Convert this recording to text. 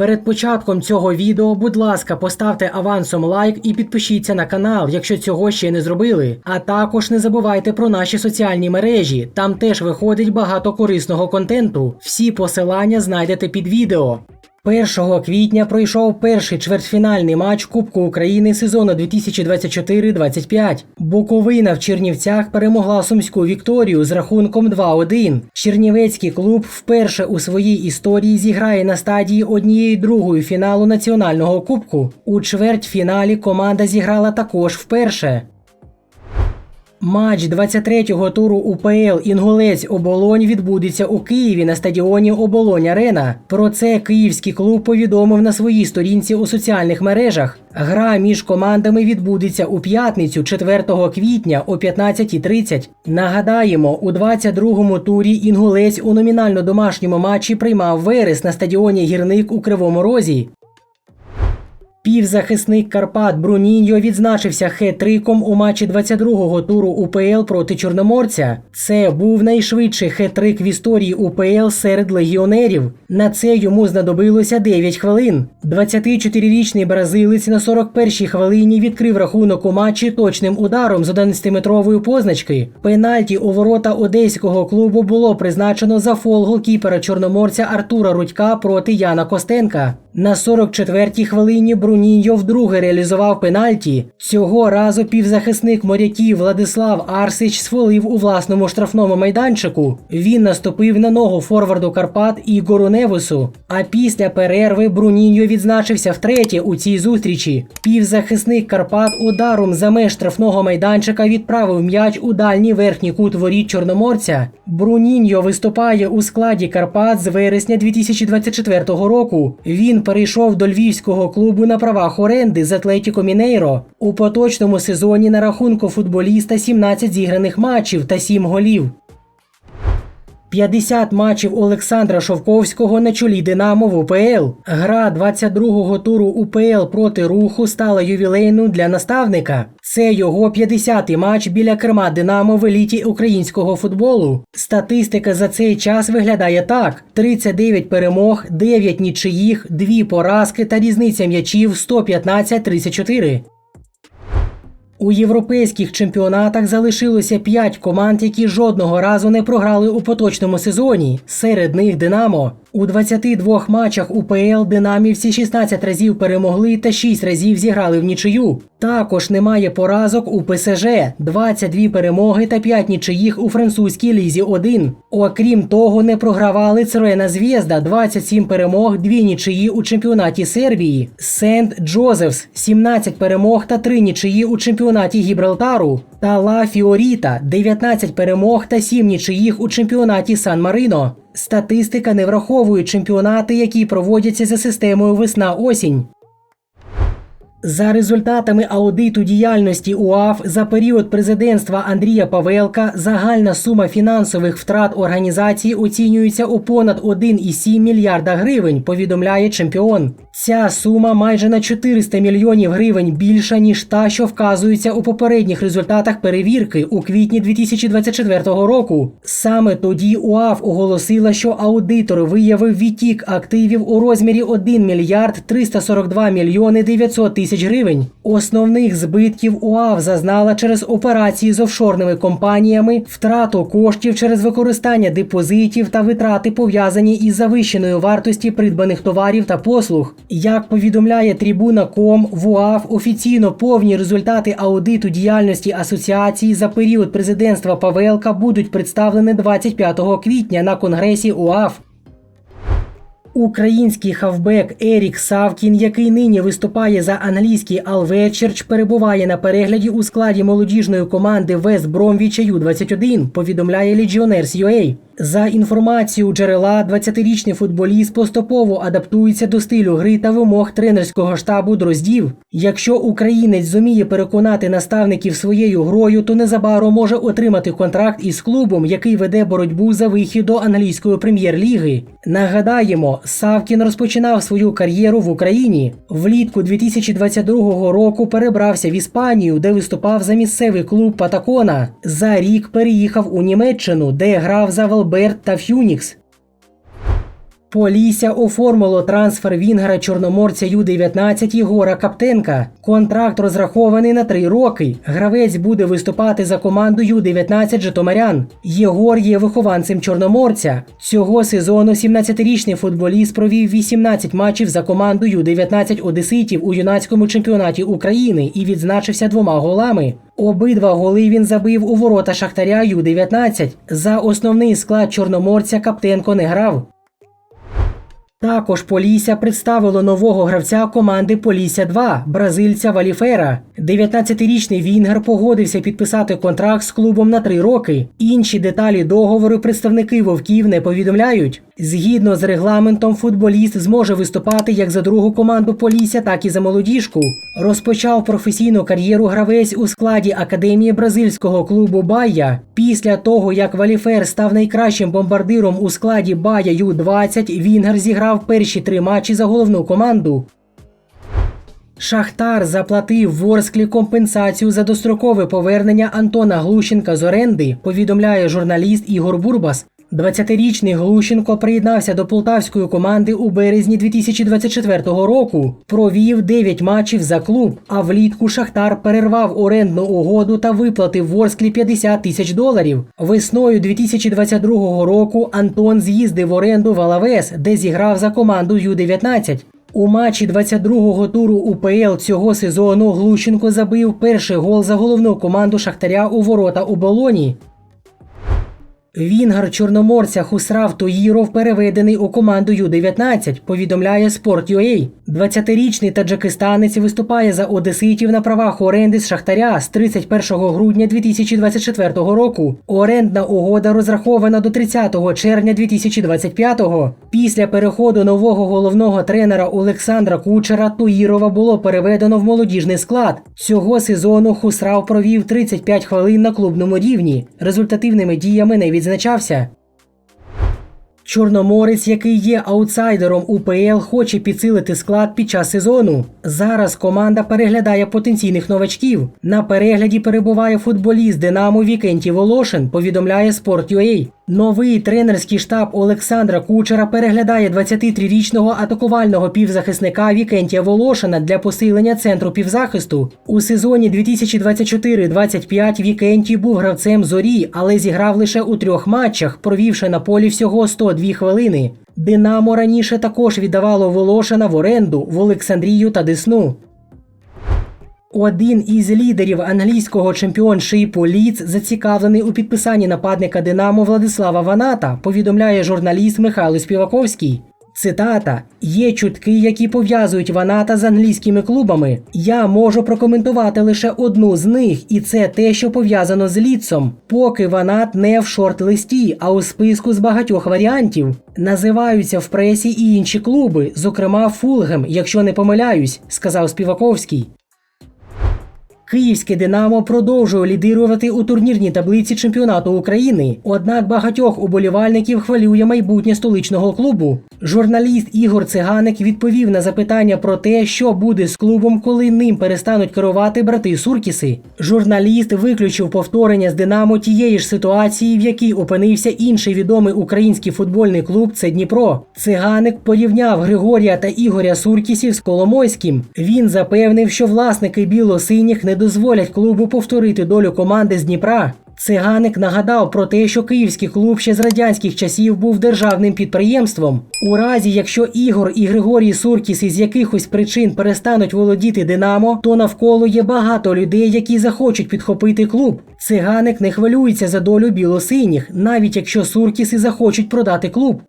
Перед початком цього відео, будь ласка, поставте авансом лайк і підпишіться на канал, якщо цього ще не зробили. А також не забувайте про наші соціальні мережі. Там теж виходить багато корисного контенту. Всі посилання знайдете під відео. 1 квітня пройшов перший чвертьфінальний матч Кубку України сезону 2024-25. Буковина в Чернівцях перемогла сумську Вікторію з рахунком 2-1. Чернівецький клуб вперше у своїй історії зіграє на стадії однієї другої фіналу національного кубку. У чвертьфіналі команда зіграла також вперше. Матч 23-го туру УПЛ Інгулець Оболонь відбудеться у Києві на стадіоні Оболонь Арена. Про це київський клуб повідомив на своїй сторінці у соціальних мережах. Гра між командами відбудеться у п'ятницю, 4 квітня о 15.30. Нагадаємо, у 22-му турі Інгулець у номінально домашньому матчі приймав Верес на стадіоні Гірник у Кривому Розі. Півзахисник Карпат Бруніньо відзначився хет-триком у матчі 22-го туру УПЛ проти Чорноморця. Це був найшвидший хет-трик в історії УПЛ серед легіонерів. На це йому знадобилося 9 хвилин. 24-річний бразилець на 41-й хвилині відкрив рахунок у матчі точним ударом з 11-метрової позначки. Пенальті у ворота одеського клубу було призначено за фол голкіпера чорноморця Артура Рудька проти Яна Костенка. На 44-й хвилині Бруніньо вдруге реалізував пенальті. Цього разу півзахисник моряків Владислав Арсич сфолив у власному штрафному майданчику. Він наступив на ногу форварду Карпат Ігору Невесу. А після перерви Бруніньо відзначився втретє у цій зустрічі. Півзахисник Карпат ударом за меж штрафного майданчика відправив м'яч у дальній верхній кут воріт Чорноморця. Бруніньо виступає у складі Карпат з вересня 2024 року. Він перейшов до львівського клубу на правах оренди з Атлетіко Мінейро. У поточному сезоні на рахунку футболіста 17 зіграних матчів та 7 голів. 50 матчів Олександра Шовковського на чолі Динамо в УПЛ. Гра 22-го туру УПЛ проти руху стала ювілейною для наставника. Це його 50-й матч біля керма Динамо в еліті українського футболу. Статистика за цей час виглядає так: 39 перемог, 9 нічиїх, 2 поразки та різниця м'ячів 115-34. У європейських чемпіонатах залишилося 5 команд, які жодного разу не програли у поточному сезоні. Серед них Динамо. У 22 матчах УПЛ Динамівці 16 разів перемогли та 6 разів зіграли в нічию. Також немає поразок у ПСЖ, 22 перемоги та 5 нічиїх у французькій лізі 1. Окрім того, не програвали Црена Звєзда, 27 перемог, 2 нічиї у чемпіонаті Сербії. Сент Джозефс 17 перемог та 3 нічиї у чемпіонаті Гібралтару. Та Ла Фіоріта 19 перемог та 7 нічиїх у чемпіонаті Сан Марино. Статистика не враховує чемпіонати, які проводяться за системою весна-осінь. За результатами аудиту діяльності УАФ за період президентства Андрія Павелка загальна сума фінансових втрат організації оцінюється у понад 1,7 мільярда гривень, повідомляє чемпіон. Ця сума майже на 400 мільйонів гривень більша, ніж та, що вказується у попередніх результатах перевірки у квітні 2024 року. Саме тоді УАФ оголосила, що аудитор виявив відтік активів у розмірі 1 мільярд 342 мільйони 900 тисяч гривень. Основних збитків УАФ зазнала через операції з офшорними компаніями, втрату коштів через використання депозитів та витрати пов'язані із завищеною вартості придбаних товарів та послуг. Як повідомляє Трибуна.ком, в УАФ офіційно повні результати аудиту діяльності асоціації за період президентства Павелка будуть представлені 25 квітня на конгресі УАФ. Український хавбек Ерік Савкін, який нині виступає за англійський Алвечерч, перебуває на перегляді у складі молодіжної команди Вест Бромвіча Ю-21, повідомляє Legionnaires.ua. За інформацією джерела, 20-річний футболіст поступово адаптується до стилю гри та вимог тренерського штабу дроздів. Якщо українець зуміє переконати наставників своєю грою, то незабаром може отримати контракт із клубом, який веде боротьбу за вихід до англійської прем'єр-ліги. Нагадаємо, Савкін розпочинав свою кар'єру в Україні. Влітку 2022 року перебрався в Іспанію, де виступав за місцевий клуб Патакона. За рік переїхав у Німеччину, де грав за Велберт та Фюнікс. Полісся оформило трансфер Вінгера Чорноморця Ю-19 Єгора Каптенка. Контракт розрахований на три роки. Гравець буде виступати за команду Ю-19 Житомирян. Єгор є вихованцем Чорноморця. Цього сезону 17-річний футболіст провів 18 матчів за команду Ю-19 Одеситів у юнацькому чемпіонаті України і відзначився двома голами. Обидва голи він забив у ворота Шахтаря Ю-19. За основний склад Чорноморця Каптенко не грав. Також Полісся представило нового гравця команди Полісся 2 бразильця Валіфера. 19-річний Вінгер погодився підписати контракт з клубом на три роки. Інші деталі договору представники вовків не повідомляють. Згідно з регламентом, футболіст зможе виступати як за другу команду Полісся, так і за молодіжку. Розпочав професійну кар'єру гравець у складі академії бразильського клубу Байя. Після того, як Валіфер став найкращим бомбардиром у складі Бая Ю-20, Вінгер зіграв перші три матчі за головну команду. Шахтар заплатив Ворсклі компенсацію за дострокове повернення Антона Глущенка з оренди, повідомляє журналіст Ігор Бурбас. 20-річний Глущенко приєднався до полтавської команди у березні 2024 року. Провів 9 матчів за клуб, а влітку Шахтар перервав орендну угоду та виплатив Ворсклі 50 тисяч доларів. Весною 2022 року Антон з'їздив в оренду в Алавес, де зіграв за команду Ю-19. У матчі 22-го туру УПЛ цього сезону Глущенко забив перший гол за головну команду Шахтаря у ворота у Болоні. Вінгар чорноморця Хусрав Тоїров переведений у команду Ю-19, повідомляє Sport.ua. 20-річний таджикистанець виступає за одеситів на правах оренди з Шахтаря з 31 грудня 2024 року. Орендна угода розрахована до 30 червня 2025-го. Після переходу нового головного тренера Олександра Кучера Тоїрова було переведено в молодіжний склад. Цього сезону Хусрав провів 35 хвилин на клубному рівні. Результативними діями не відзначався. Чорноморець, який є аутсайдером УПЛ, хоче підсилити склад під час сезону. Зараз команда переглядає потенційних новачків. На перегляді перебуває футболіст Динамо Вікентій Волошин, повідомляє Sport.ua. Новий тренерський штаб Олександра Кучера переглядає 23-річного атакувального півзахисника Вікентія Волошина для посилення центру півзахисту. У сезоні 2024-25 Вікентій був гравцем зорі, але зіграв лише у трьох матчах, провівши на полі всього 102 хвилини. Динамо раніше також віддавало Волошина в оренду в Олександрію та Десну. Один із лідерів англійського чемпіоншипу Ліц зацікавлений у підписанні нападника Динамо Владислава Ваната, повідомляє журналіст Михайло Співаковський. Цитата: є чутки, які пов'язують Ваната з англійськими клубами. Я можу прокоментувати лише одну з них, і це те, що пов'язано з Ліцом. Поки Ванат не в шорт-листі, а у списку з багатьох варіантів. Називаються в пресі і інші клуби, зокрема Фулгем, якщо не помиляюсь, сказав Співаковський. Київське Динамо продовжує лідирувати у турнірній таблиці чемпіонату України. Однак багатьох уболівальників хвилює майбутнє столичного клубу. Журналіст Ігор Циганик відповів на запитання про те, що буде з клубом, коли ним перестануть керувати брати Суркіси. Журналіст виключив повторення з Динамо тієї ж ситуації, в якій опинився інший відомий український футбольний клуб це Дніпро. Циганик порівняв Григорія та Ігоря Суркісів з Коломойським. Він запевнив, що власники біло-синіх не дозволять клубу повторити долю команди з Дніпра. Циганик нагадав про те, що київський клуб ще з радянських часів був державним підприємством. У разі, якщо Ігор і Григорій Суркіс із якихось причин перестануть володіти Динамо, то навколо є багато людей, які захочуть підхопити клуб. Циганик не хвилюється за долю білосиніх, навіть якщо Суркіси захочуть продати клуб.